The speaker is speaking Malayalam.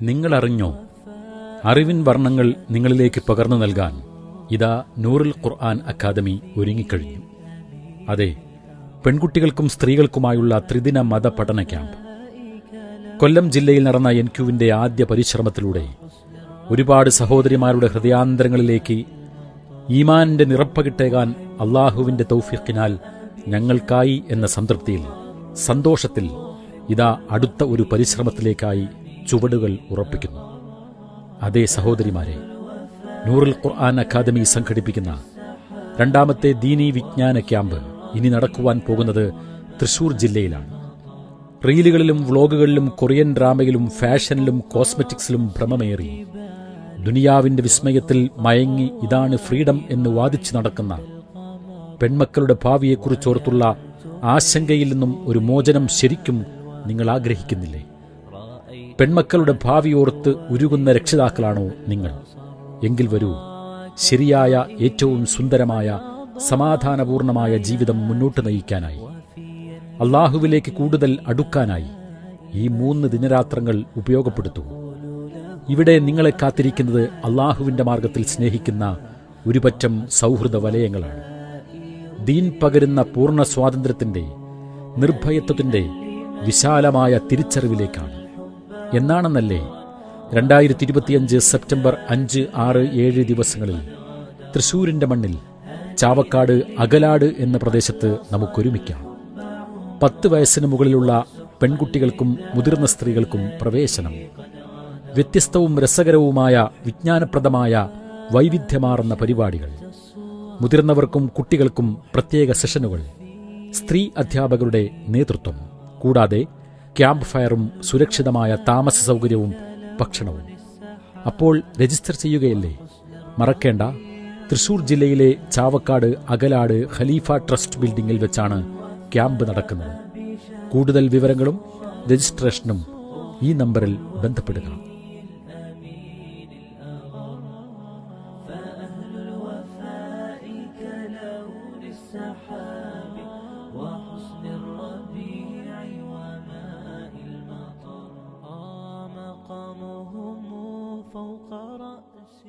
നിങ്ങളറിഞ്ഞോ? അറിവിൻ വർണങ്ങൾ നിങ്ങളിലേക്ക് പകർന്നു നൽകാൻ ഇതാ നൂറിൽ ഖുർആൻ അക്കാദമി ഒരുങ്ങിക്കഴിഞ്ഞു. അതെ പെൺകുട്ടികൾക്കും സ്ത്രീകൾക്കുമായുള്ള ത്രിദിന മത പഠന ക്യാമ്പ്. കൊല്ലം ജില്ലയിൽ നടന്ന എൻ ക്യുവിന്റെ ആദ്യ പരിശ്രമത്തിലൂടെ ഒരുപാട് സഹോദരിമാരുടെ ഹൃദയാന്തരങ്ങളിലേക്ക് ഈമാനിന്റെ നിറപ്പകിട്ടേകാൻ അള്ളാഹുവിന്റെ തൗഫീഖിനാൽ ഞങ്ങൾക്കായി എന്ന സംതൃപ്തിയിൽ സന്തോഷത്തിൽ ഇതാ അടുത്ത ഒരു പരിശ്രമത്തിലേക്കായി ചുവടുകൾ ഉറപ്പിക്കുന്നു. അതേ സഹോദരിമാരെ നൂറിൽ ഖുർആൻ അക്കാദമി സംഘടിപ്പിക്കുന്ന രണ്ടാമത്തെ ദീനി വിജ്ഞാന ക്യാമ്പ് ഇനി നടക്കുവാൻ പോകുന്നത് തൃശൂർ ജില്ലയിലാണ്. റീലുകളിലും വ്ളോഗുകളിലും കൊറിയൻ ഡ്രാമയിലും ഫാഷനിലും കോസ്മെറ്റിക്സിലും ഭ്രമമേറി. ദുനിയാവിന്റെ വിസ്മയത്തിൽ മയങ്ങി ഇതാണ് ഫ്രീഡം എന്ന് വാദിച്ചു നടക്കുന്ന പെൺമക്കളുടെ ഭാവിയെക്കുറിച്ചോർത്തുള്ള ആശങ്കയിൽ നിന്നും ഒരു മോചനം ശരിക്കും നിങ്ങൾ ആഗ്രഹിക്കുന്നില്ലേ? പെൺമക്കളുടെ ഭാവിയോർത്ത് ഉരുകുന്ന രക്ഷിതാക്കളാണോ നിങ്ങൾ? എങ്കിൽ വരൂ. ശരിയായ ഏറ്റവും സുന്ദരമായ സമാധാനപൂർണമായ ജീവിതം മുന്നോട്ട് നയിക്കാനായി. അള്ളാഹുവിലേക്ക് കൂടുതൽ അടുക്കാനായി ഈ മൂന്ന് ദിനരാത്രങ്ങൾ ഉപയോഗപ്പെടുത്തൂ. ഇവിടെ നിങ്ങളെ കാത്തിരിക്കുന്നത് അള്ളാഹുവിന്റെ മാർഗത്തിൽ സ്നേഹിക്കുന്ന ഒരുപറ്റം സൗഹൃദ വലയങ്ങളാണ്. ദീൻ പകരുന്ന പൂർണ സ്വാതന്ത്ര്യത്തിന്റെ നിർഭയത്വത്തിന്റെ വിശാലമായ തിരിച്ചറിവിലേക്കാണ്. എന്നാണെന്നല്ലേ? രണ്ടായിരത്തി ഇരുപത്തിയഞ്ച് സെപ്റ്റംബർ അഞ്ച് ആറ് ഏഴ് ദിവസങ്ങളിൽ തൃശൂരിന്റെ മണ്ണിൽ ചാവക്കാട് അകലാട് എന്ന പ്രദേശത്ത് നമുക്കൊരുമിക്കാം. പത്ത് വയസ്സിന് മുകളിലുള്ള പെൺകുട്ടികൾക്കും മുതിർന്ന സ്ത്രീകൾക്കും പ്രവേശനം. വ്യത്യസ്തവും രസകരവുമായ വിജ്ഞാനപ്രദമായ വൈവിധ്യമാർന്ന പരിപാടികൾ. മുതിർന്നവർക്കും കുട്ടികൾക്കും പ്രത്യേക സെഷനുകൾ. സ്ത്രീ അധ്യാപകരുടെ നേതൃത്വം. കൂടാതെ ക്യാമ്പ് ഫയറും സുരക്ഷിതമായ താമസ സൗകര്യവും ഭക്ഷണവും അപ്പോൾ രജിസ്റ്റർ ചെയ്യുകയല്ലേ മറക്കേണ്ട തൃശൂർ ജില്ലയിലെ ചാവക്കാട് അകലാട് ഖലീഫ ട്രസ്റ്റ് ബിൽഡിംഗിൽ വെച്ചാണ് ക്യാമ്പ് നടക്കുന്നത് കൂടുതൽ വിവരങ്ങളും രജിസ്ട്രേഷനും ഈ നമ്പറിൽ ബന്ധപ്പെടുക الوفاء كلون السحاب فوق رأس